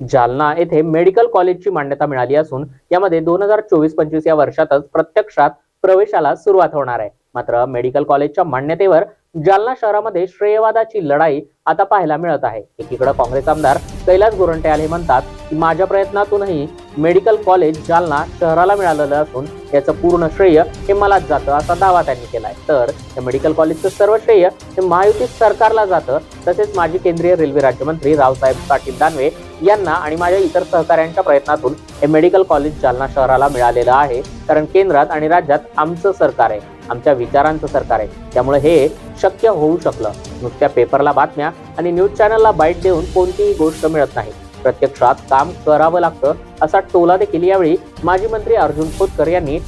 जालना येथे मेडिकल कॉलेजची मान्यता मिळाली असून यामध्ये दोन हजार चोवीस पंचवीस या वर्षातच प्रत्यक्षात प्रवेशाला सुरुवात होणार आहे. मात्र मेडिकल कॉलेजच्या मान्यतेवर जालना शहरामध्ये श्रेयवादाची लढाई आता पाहायला मिळत आहे. एकीकडे काँग्रेस आमदार कैलास गोरंट्याल हे म्हणतात की माझ्या प्रयत्नातूनही मेडिकल कॉलेज जालना शहराला मिळालेलं असून याचं पूर्ण श्रेय हे मलाच जातं असा दावा त्यांनी केलाय. तर या मेडिकल कॉलेजचं सर्व श्रेय हे महायुती सरकारला जातं तसेच माजी केंद्रीय रेल्वे राज्यमंत्री रावसाहेब पाटील दानवे यांना आणि माझ्या इतर सहकाऱ्यांच्या प्रयत्नातून हे मेडिकल कॉलेज जालना शहराला मिळालेलं आहे कारण केंद्रात आणि राज्यात आमचं सरकार आहे. आमच्या विचारांचं सरकार आहे. त्यामुळे हे शक्य होऊ शकलं. नुसत्या पेपरला बातम्या आणि न्यूज चॅनलला बाईट देऊन कोणतीही गोष्ट मिळत नाही. प्रत्यक्षात काम करावं लागतं असा टोला देखील यावेळी माजी मंत्री अर्जुन खोतकर यांनी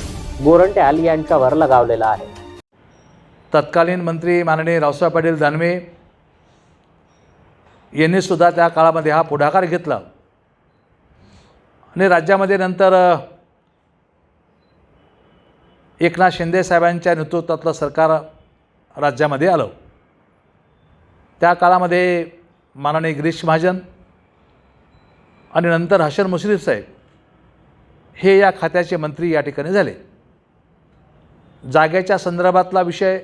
गोरंट्याल यांच्यावर लगावलेला आहे. तत्कालीन मंत्री माननीय रावसाहेब पाटील दानवे यांनी सुद्धा त्या काळामध्ये हा पुढाकार घेतला. आणि राज्यामध्ये नंतर एकनाथ शिंदे साहेबांच्या नेतृत्वातलं सरकार राज्यामध्ये आलं. त्या काळामध्ये माननीय गिरीश महाजन आणि नंतर हसन मुश्रीफ साहेब हे या खात्याचे मंत्री या ठिकाणी झाले. जागेच्या संदर्भातला विषय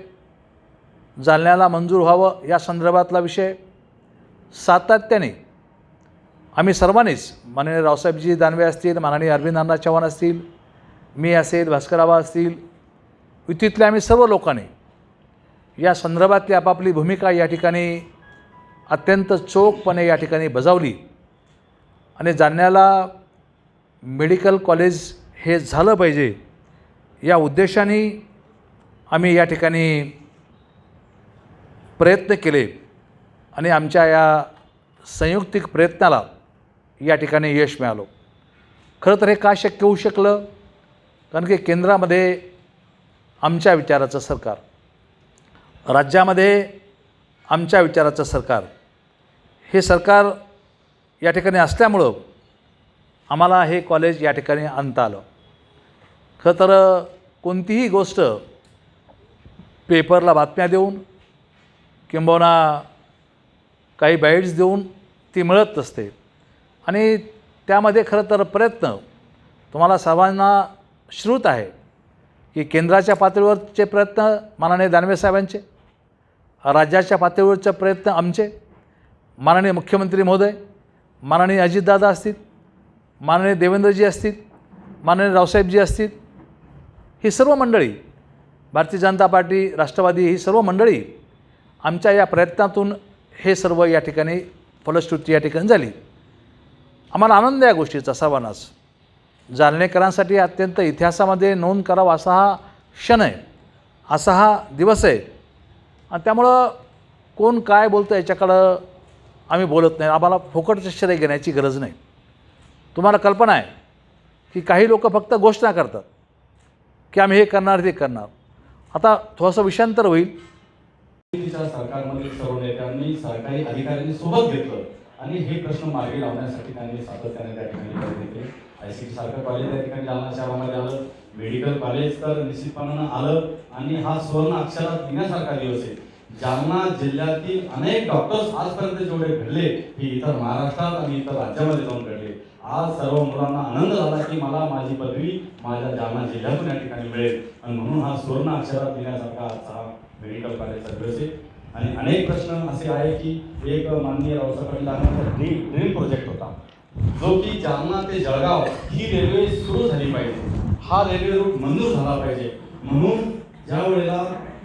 जालन्याला मंजूर व्हावं या संदर्भातला विषय सातत्याने आम्ही सर्वांनीच माननीय रावसाहेबजी दानवे असतील माननीय अरविंद अण्णा चव्हाण असतील मी असेल भास्कराबा असतील युतीतल्या आम्ही सर्व लोकांनी या संदर्भातली आपापली भूमिका या ठिकाणी अत्यंत चोखपणे या ठिकाणी बजावली. आणि जालन्याला मेडिकल कॉलेज हे झालं पाहिजे या उद्देशाने आम्ही या ठिकाणी प्रयत्न केले आणि आमच्या या संयुक्तिक प्रयत्नाला या ठिकाणी यश मिळालं. खरं तर हे का शक्य होऊ शकलं? कारण की केंद्रामध्ये आमच्या विचाराचं सरकार राज्यामध्ये आमच्या विचाराचं सरकार हे सरकार या ठिकाणी असल्यामुळं आम्हाला हे कॉलेज या ठिकाणी आणता आलं. खरं तर कोणतीही गोष्ट पेपरला बातम्या देऊन किंबहुना काही बाईट्स देऊन ती मिळत नसते. आणि त्यामध्ये खरं तर प्रयत्न तुम्हाला सर्वांना श्रुत आहे की केंद्राच्या पातळीवरचे प्रयत्न माननीय दानवे साहेबांचे राज्याच्या पातळीवरचे प्रयत्न आमचे माननीय मुख्यमंत्री महोदय माननीय अजितदादा असतील माननीय देवेंद्रजी असतील माननीय रावसाहेबजी असतील ही सर्व मंडळी भारतीय जनता पार्टी राष्ट्रवादी ही सर्व मंडळी आमच्या या प्रयत्नातून हे सर्व या ठिकाणी फलश्रुती या ठिकाणी झाली. आम्हाला आनंद आहे या गोष्टीचा सर्वांनाच. जालनेकरांसाठी अत्यंत इतिहासामध्ये नोंद करावा असा हा क्षण आहे. असा हा दिवस आहे. आणि त्यामुळं कोण काय बोलतं याच्याकडं आम्ही बोलत नाही. आम्हाला फुकटचं श्रेय घेण्याची गरज नाही. तुम्हाला कल्पना आहे की काही लोक फक्त घोषणा करतात की आम्ही हे करणार ते करणार. आता थोडंसं विषांतर होईल. तिच्या सरकारमधील सर्व नेत्यांनी सरकारी अधिकाऱ्यांनी सोबत घेतलं. आणि हे प्रश्न मार्गी लावण्यासाठी त्यांनी सातत्याने त्या ठिकाणी आय सी सारखं कॉलेज त्या ठिकाणी जालना शहरामध्ये आलं. मेडिकल कॉलेज तर निश्चितपणानं आलं. आणि हा सुवर्ण अक्षरात लिहिण्यासारखा दिवस आहे. जालना जिल्ह्यातील अनेक डॉक्टर्स आजपर्यंत जेवढे घडले हे इतर महाराष्ट्रात आणि इतर राज्यामध्ये जाऊन घडले. आज सर्व मुलांना आनंद झाला की मला माझी पदवी माझ्या जालना जिल्ह्यातून या ठिकाणी मिळेल. आणि म्हणून हा सुवर्ण अक्षरात लिहिण्यासारखा आजचा मेडिकल कॉलेजचा दिवस आहे. आणि अनेक प्रश्न असे आहे की एक माननीय Raosaheb Patil dream dream project होता. जो की जालना ते जळगाव ही रेल्वे सुरू झाली पाहिजे. हा रेल्वे रूट मंजूर झाला पाहिजे. म्हणून ज्या वेळेला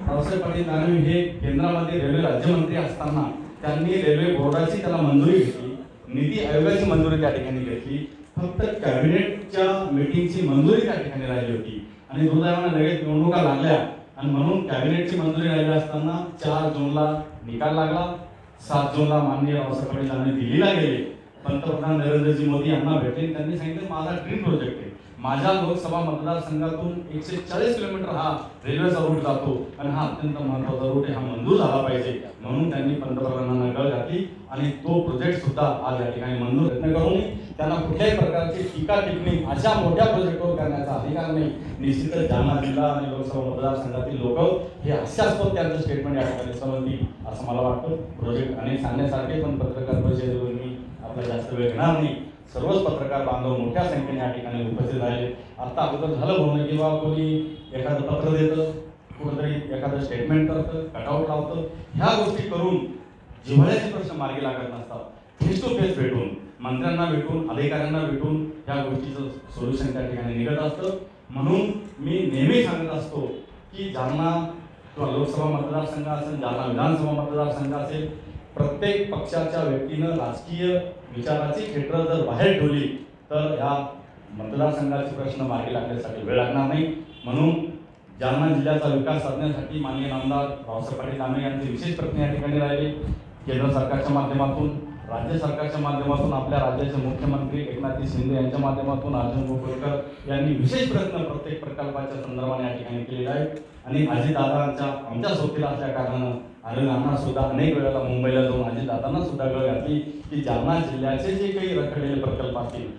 रावसाहेब पाटील दानवे हे केंद्रामध्ये रेल्वे राज्यमंत्री असताना त्यांनी रेल्वे बोर्डाची त्याला मंजुरी घेतली निधी आयोगाची मंजुरी त्या ठिकाणी घेतली फक्त कॅबिनेटच्या मीटिंगची मंजुरी त्या ठिकाणी राहिली होती. आणि दुर्दैवाने लगेच निवडणुका लागल्या. आणि म्हणून कॅबिनेटची मंजुरी राहिली असताना चार जूनला निकाल लागला. सात जूनला माननीय रावसाहेब पाटील यांनी दिल्लीला गेले. पंतप्रधान नरेंद्रजी मोदी यांना भेटले. त्यांनी सांगितलं माझा ड्रीम प्रोजेक्ट आहे. माझ्या लोकसभा मतदारसंघातून एकशे चाळीस किलोमीटर हा रेल्वेचा रूट जातो. आणि हा अत्यंत महत्त्वाचा रूट हा मंजूर झाला पाहिजे. म्हणून त्यांनी पंतप्रधानांना गळ घातली. आणि तो प्रोजेक्ट सुद्धा आज या ठिकाणी मंजूर प्रयत्न करून त्यांना कुठल्याही प्रकारची टीका टिप्पणी अशा मोठ्या प्रोजेक्टवर करण्याचा अधिकार नाही. निश्चितच जालना जिल्हा आणि लोकसभा मतदारसंघातील लोक हे हास्यास्पद त्यांचं स्टेटमेंट या ठिकाणी समजतील असं मला वाटतं. प्रोजेक्ट अनेक सांगण्यासारखे पण पत्रकार परिषदेवरून आपला जास्त वेळ घेणार नाही सर्वच पत्रकार बांधव मोठ्या संख्येने या ठिकाणी उपस्थित राहिले. आता अगोदर झालं बोलणं की बाबा कोणी एखादं पत्र देतं कुठंतरी एखादं स्टेटमेंट करतं कटआउट लावतं. ह्या गोष्टी करून जिव्हाळ्याचे प्रश्न मार्गी लागत नसतात. फेस टू फेस भेटून मंत्र्यांना भेटून अधिकाऱ्यांना भेटून ह्या गोष्टीचं सोल्युशन त्या ठिकाणी निघत असतं. म्हणून मी नेहमी सांगत असतो की जालना किंवा लोकसभा मतदारसंघ असेल जालना विधानसभा मतदारसंघ असेल प्रत्येक पक्षाच्या व्यक्तीनं राजकीय विचाराची क्षेत्र जर बाहेर ठेवली तर ह्या मतदारसंघाचे प्रश्न मार्गी लागण्यासाठी वेळ लागणार नाही. म्हणून जालना जिल्ह्याचा विकास साधण्यासाठी माननीय आमदार रावसाहेब पाटील दानवे यांचे विशेष प्रयत्न या ठिकाणी राहिले. केंद्र सरकारच्या माध्यमातून राज्य सरकारच्या माध्यमातून आपल्या राज्याचे मुख्यमंत्री एकनाथ शिंदे यांच्या माध्यमातून अर्जुन गोकुळकर यांनी विशेष प्रयत्न प्रत्येक प्रकल्पाच्या संदर्भाने या ठिकाणी केलेले आहेत. आणि अजितदादांच्या आमच्या सोबतीला असल्या कारणानं अरुणांना सुद्धा अनेक वेळेला मुंबईला जाऊन अजितदादांना सुद्धा गळ घातली की जालना जिल्ह्याचे जे काही रखडलेले प्रकल्प असतील